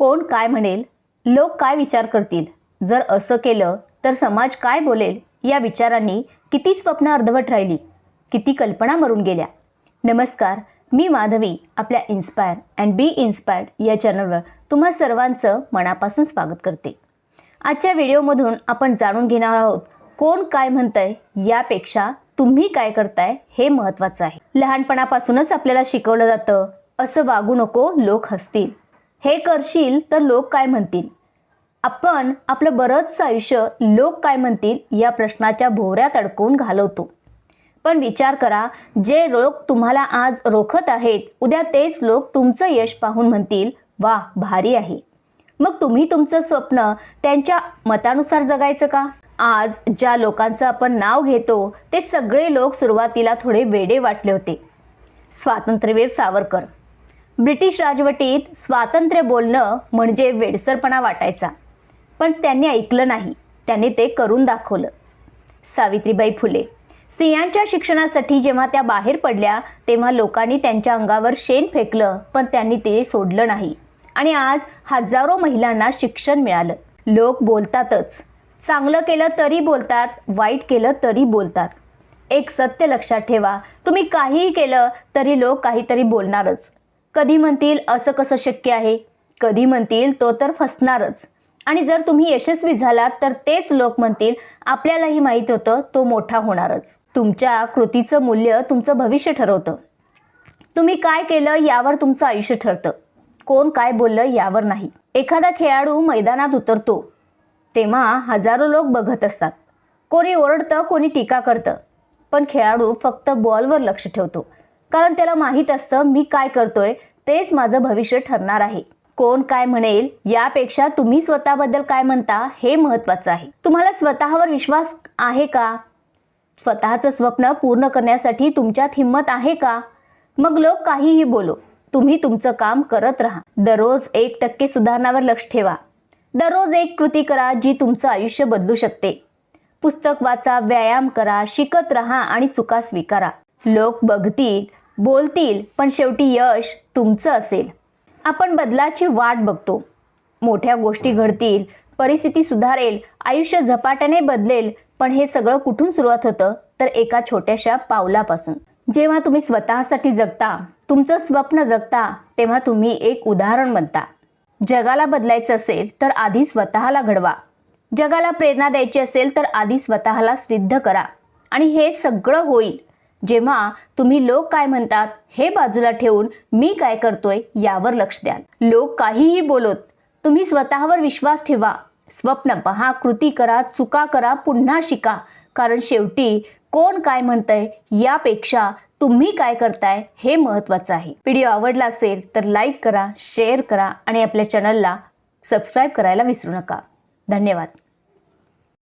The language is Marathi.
कोण काय म्हणेल? लोक काय विचार करतील? जर असं केलं तर समाज काय बोलेल? या विचारांनी किती स्वप्न अर्धवट राहिली? किती कल्पना मरून गेल्या? नमस्कार मी माधवी आपल्या इन्स्पायर अँड बी इन्स्पायर्ड या चॅनलवर तुम्हा सर्वांचं मनापासून स्वागत करते. आजच्या व्हिडिओमधून आपण जाणून घेणार आहोत कोण काय म्हणतंय यापेक्षा तुम्ही काय करताय हे महत्त्वाचं आहे. लहानपणापासूनच आपल्याला शिकवलं जातं असं वागू नको लोक हसतील. हे करशील तर लोक काय म्हणतील? आपण आपलं बरंचसं आयुष्य लोक काय म्हणतील या प्रश्नाच्या भोवऱ्यात अडकवून घालवतो. पण विचार करा जे लोक तुम्हाला आज रोखत आहेत उद्या तेच लोक तुमचं यश पाहून म्हणतील वा भारी आहे. मग तुम्ही तुमचं स्वप्न त्यांच्या मतानुसार जगायचं का? आज ज्या लोकांचं आपण नाव घेतो ते सगळे लोक सुरुवातीला थोडे वेडे वाटले होते. स्वातंत्र्यवीर सावरकर ब्रिटिश राजवटीत स्वातंत्र्य बोलणं म्हणजे वेडसरपणा वाटायचा. पण त्यांनी ऐकलं नाही. त्यांनी ते करून दाखवलं. सावित्रीबाई फुले स्त्रियांच्या शिक्षणासाठी जेव्हा त्या बाहेर पडल्या तेव्हा लोकांनी त्यांच्या अंगावर शेण फेकलं पण त्यांनी ते सोडलं नाही. आणि आज हजारो महिलांना शिक्षण मिळालं. लोक बोलतातच. चांगलं केलं तरी बोलतात वाईट केलं तरी बोलतात. एक सत्य लक्षात ठेवा. तुम्ही काहीही केलं तरी लोक काहीतरी बोलणारच. कधी म्हणतील असं कसं शक्य आहे? कधी म्हणतील तो तर फसणारच. आणि जर तुम्ही यशस्वी झालात तर तेच लोक म्हणतील आपल्यालाही माहीत होतं तो मोठा होणारच. तुमच्या कृतीचं मूल्य तुमचं भविष्य ठरवतं. तुम्ही काय केलं यावर तुमचं आयुष्य ठरतं. कोण काय बोललं यावर नाही. एखादा खेळाडू मैदानात उतरतो. तेव्हा हजारो लोक बघत असतात. कोणी ओरडतं कोणी टीका करतं. पण खेळाडू फक्त बॉलवर लक्ष ठेवतो. कारण त्याला माहीत असतं मी काय करतोय तेच माझं भविष्य ठरणार आहे. कोण काय म्हणेल यापेक्षा तुम्ही स्वतःबद्दल काय म्हणता हे महत्वाचं आहे. तुम्हाला स्वतःवर विश्वास आहे का? स्वतःचं स्वप्न पूर्ण करण्यासाठी तुमच्यात हिंमत आहे का? मग लोक काहीही बोलो तुम्ही तुमचं काम करत राहा. दररोज एक टक्के सुधारणावर लक्ष ठेवा. दररोज एक कृती करा जी तुमचं आयुष्य बदलू शकते. पुस्तक वाचा व्यायाम करा शिकत राहा आणि चुका स्वीकारा. लोक बघतील बोलतील पण शेवटी यश तुमचं असेल. आपण बदलाची वाट बघतो. मोठ्या गोष्टी घडतील परिस्थिती सुधारेल आयुष्य झपाट्याने बदलेल पण हे सगळं कुठून सुरुवात होतं? तर एका छोट्याशा पावलापासून. जेव्हा तुम्ही स्वतःसाठी जगता तुमचं स्वप्न जगता तेव्हा तुम्ही एक उदाहरण बनता. जगाला बदलायचं असेल तर आधी स्वतःला घडवा. जगाला प्रेरणा द्यायची असेल तर आधी स्वतःला सिद्ध करा. आणि हे सगळं होईल. जेव्हा तुम्ही लोक काय म्हणतात हे बाजूला ठेवून मी काय करतोय यावर लक्ष द्याल लोक काहीही बोलत तुम्ही स्वतःवर विश्वास ठेवा. स्वप्न पहा कृती करा चुका करा पुन्हा शिका. कारण शेवटी कोण काय म्हणतंय यापेक्षा तुम्ही काय करताय हे महत्त्वाचं आहे. व्हिडिओ आवडला असेल तर लाईक करा शेअर करा आणि आपल्या चॅनलला सबस्क्राईब करायला विसरू नका. धन्यवाद.